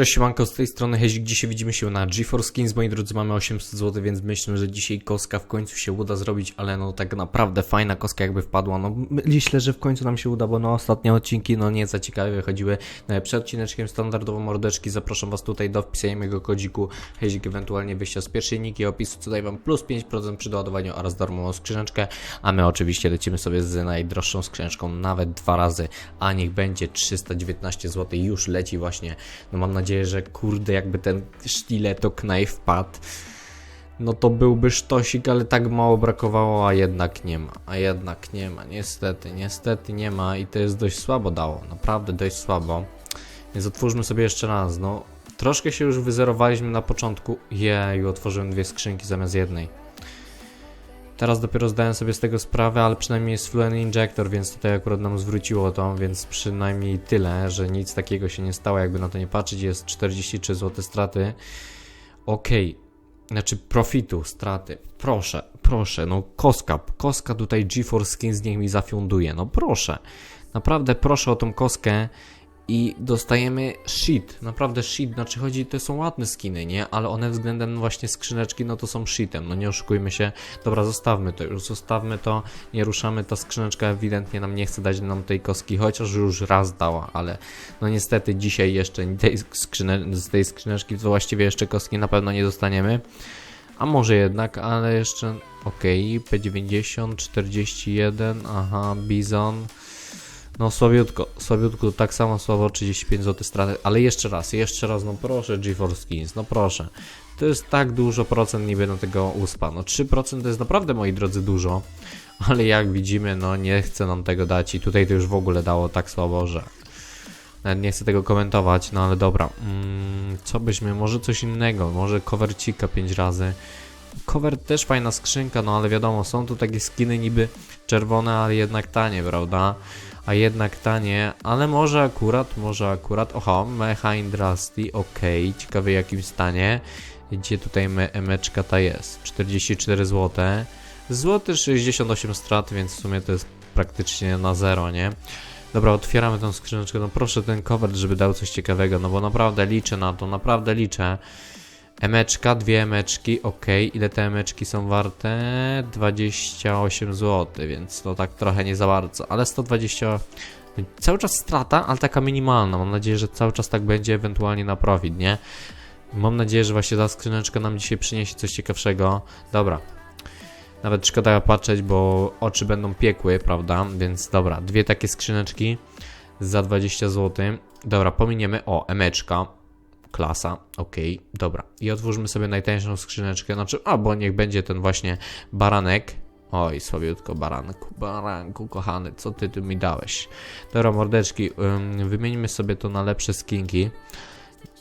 Cześć siemanko, z tej strony Hezik. Dzisiaj widzimy się na GeForce Skins. Moi drodzy, mamy 800 zł, więc myślę, że dzisiaj koska w końcu się uda zrobić, ale no tak naprawdę fajna koska jakby wpadła. No myślę, że w końcu nam się uda, bo no ostatnie odcinki no nie za ciekawe wychodziły. Przed odcineczkiem standardowo mordeczki zapraszam was tutaj do wpisania mojego kodziku Hezik, ewentualnie wyjścia z pierwszej niki opisu, daje wam plus 5% przy doładowaniu oraz darmową skrzyneczkę, a my oczywiście lecimy sobie z najdroższą skrzyneczką nawet dwa razy, a niech będzie 319 zł już leci właśnie. No mam nadzieję, że kurde jakby ten sztyleto knife wpadł, no to byłby sztosik, ale tak mało brakowało, a jednak nie ma, a jednak nie ma, niestety, niestety nie ma i to jest dość słabo dało, naprawdę dość słabo. Więc otwórzmy sobie jeszcze raz, no troszkę się już wyzerowaliśmy na początku, jej, otworzyłem dwie skrzynki zamiast jednej. Teraz dopiero zdałem sobie z tego sprawę, ale przynajmniej jest Fluent Injector, więc tutaj akurat nam zwróciło to, więc przynajmniej tyle, że nic takiego się nie stało, jakby na to nie patrzeć, jest 43 zł straty. Okej, okay. znaczy profitu, straty. Proszę, proszę, no koska, koska tutaj GeForce Skins niech mi zafiunduje, no proszę. Naprawdę proszę o tą koskę i dostajemy shit, naprawdę shit, znaczy chodzi, to są ładne skiny, nie? Ale one względem właśnie skrzyneczki, no to są shitem, no nie oszukujmy się. Dobra, zostawmy to, już zostawmy to, nie ruszamy, ta skrzyneczka ewidentnie nam nie chce dać nam tej koski, chociaż już raz dała, ale no niestety dzisiaj jeszcze tej skrzynę, z tej skrzyneczki to właściwie jeszcze koski na pewno nie dostaniemy. A może jednak, ale jeszcze, okej, okay, P90, 41, aha, Bizon, no słabiutko, słabiutko, tak samo słabo 35 zł straty, ale jeszcze raz, jeszcze raz, no proszę GeForce Skins, no proszę. To jest tak dużo procent niby na tego uspa, no 3% to jest naprawdę, moi drodzy, dużo, ale jak widzimy, no nie chce nam tego dać i tutaj to już w ogóle dało tak słabo, że nawet nie chcę tego komentować, no ale dobra. Mm, co byśmy, może coś innego, może covercika 5 razy. Cover też fajna skrzynka, no ale wiadomo, są tu takie skiny niby czerwone, ale jednak tanie, prawda? A jednak tanie, ale może akurat, może akurat, oho, Mecha Indrasty, ok, ciekawy jakim stanie, gdzie tutaj me emeczka ta jest, 44 zł, złoty 68 strat, więc w sumie to jest praktycznie na zero, nie? Dobra, otwieramy tą skrzyneczkę, no proszę ten cover, żeby dał coś ciekawego, no bo naprawdę liczę na to, naprawdę liczę. Emeczka, dwie emeczki, ok. Ile te emeczki są warte? 28 zł, więc to tak trochę nie za bardzo, ale 120... Cały czas strata, ale taka minimalna. Mam nadzieję, że cały czas tak będzie, ewentualnie na profit, nie? Mam nadzieję, że właśnie ta skrzyneczka nam dzisiaj przyniesie coś ciekawszego. Dobra. Nawet szkoda patrzeć, bo oczy będą piekły, prawda? Więc dobra, dwie takie skrzyneczki za 20 zł. Dobra, pominiemy. O, emeczka klasa, ok, dobra. I otwórzmy sobie najtańszą skrzyneczkę, znaczy, albo niech będzie ten właśnie baranek. Oj, słabiutko baranku, baranku kochany, co ty tu mi dałeś? Dobra, mordeczki, ym, wymienimy sobie to na lepsze skinki.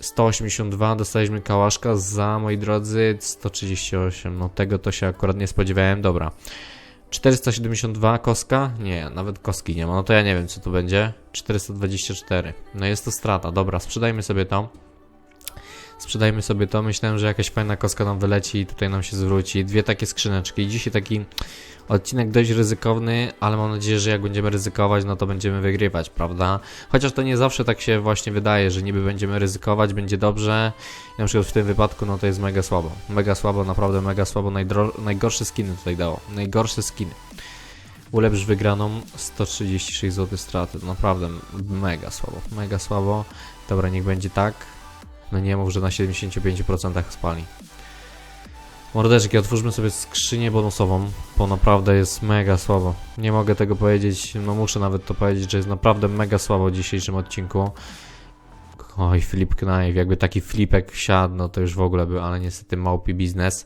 182, dostaliśmy kałaszka za, moi drodzy, 138, no tego to się akurat nie spodziewałem, dobra. 472 koska? Nie, nawet koski nie ma, no to ja nie wiem co to będzie. 424, no jest to strata, dobra, sprzedajmy sobie to. Sprzedajmy sobie to. Myślałem, że jakaś fajna kostka nam wyleci i tutaj nam się zwróci. Dwie takie skrzyneczki. Dzisiaj taki odcinek dość ryzykowny, ale mam nadzieję, że jak będziemy ryzykować, no to będziemy wygrywać, prawda? Chociaż to nie zawsze tak się właśnie wydaje, że niby będziemy ryzykować, będzie dobrze. Na przykład w tym wypadku, no to jest mega słabo. Mega słabo, naprawdę mega słabo. najgorsze skiny tutaj dało. Najgorsze skiny. Ulepsz wygraną 136 zł straty. Naprawdę mega słabo. Mega słabo. Dobra, niech będzie tak. No nie mów, że na 75% spali. Mordeczki, otwórzmy sobie skrzynię bonusową, bo naprawdę jest mega słabo. Nie mogę tego powiedzieć, no muszę nawet to powiedzieć, że jest naprawdę mega słabo w dzisiejszym odcinku. Oj, Flip Knife, jakby taki flipek siadł, no to już w ogóle był, ale niestety małpi biznes.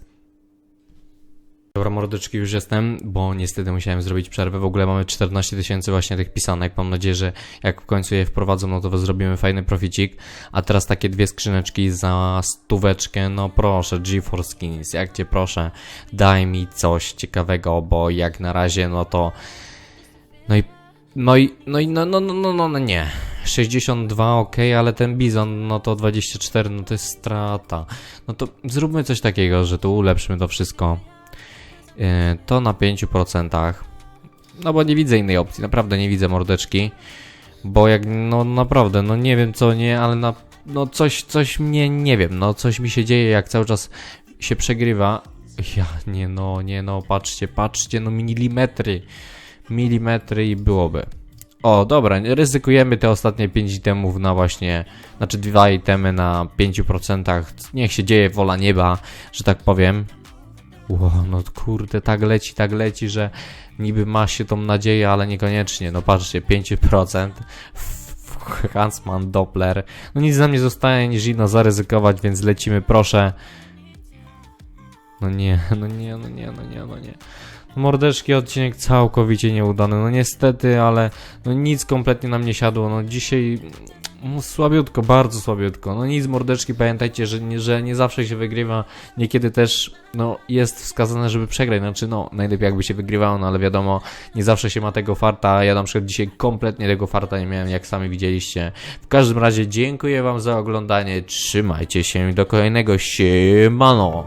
Dobra mordeczki, już jestem, bo niestety musiałem zrobić przerwę. W ogóle mamy 14 tysięcy właśnie tych pisanek. Mam nadzieję, że jak w końcu je wprowadzą, no to zrobimy fajny proficik. A teraz takie dwie skrzyneczki za stóweczkę. No proszę, GeForce Skins, jak cię proszę, daj mi coś ciekawego, bo jak na razie, no to... No i... No i, no i, no, no, no, no, no, no nie. 62 ok, ale ten bizon, no to 24, no to jest strata. No to zróbmy coś takiego, że tu ulepszymy to wszystko to na 5%. No bo nie widzę innej opcji, naprawdę nie widzę mordeczki. Bo jak, no naprawdę, no nie wiem co nie, ale na no coś, coś mnie, nie wiem, no coś mi się dzieje, jak cały czas się przegrywa. Ja, nie no, nie no, patrzcie, patrzcie, no milimetry, milimetry i byłoby. O, dobra, ryzykujemy te ostatnie 5 itemów na właśnie, znaczy dwa itemy na 5%. Niech się dzieje wola nieba, że tak powiem. No kurde, tak leci, tak leci, że niby ma się tą nadzieję, ale niekoniecznie. No patrzcie, 5%. Hansman, Doppler. No nic nam nie zostaje niż ino zaryzykować, więc lecimy, proszę. No nie, no nie, no nie, no nie, no nie. Mordeczki odcinek całkowicie nieudany. No niestety, ale no nic kompletnie nam nie siadło. No dzisiaj słabiutko, bardzo słabiutko. No nic mordeczki, pamiętajcie, że nie, że nie zawsze się wygrywa. Niekiedy też no, jest wskazane, żeby przegrać. Znaczy no, najlepiej jakby się wygrywało, no ale wiadomo, nie zawsze się ma tego farta. Ja na przykład dzisiaj kompletnie tego farta nie miałem, jak sami widzieliście. W każdym razie dziękuję wam za oglądanie. Trzymajcie się do kolejnego. Siemano!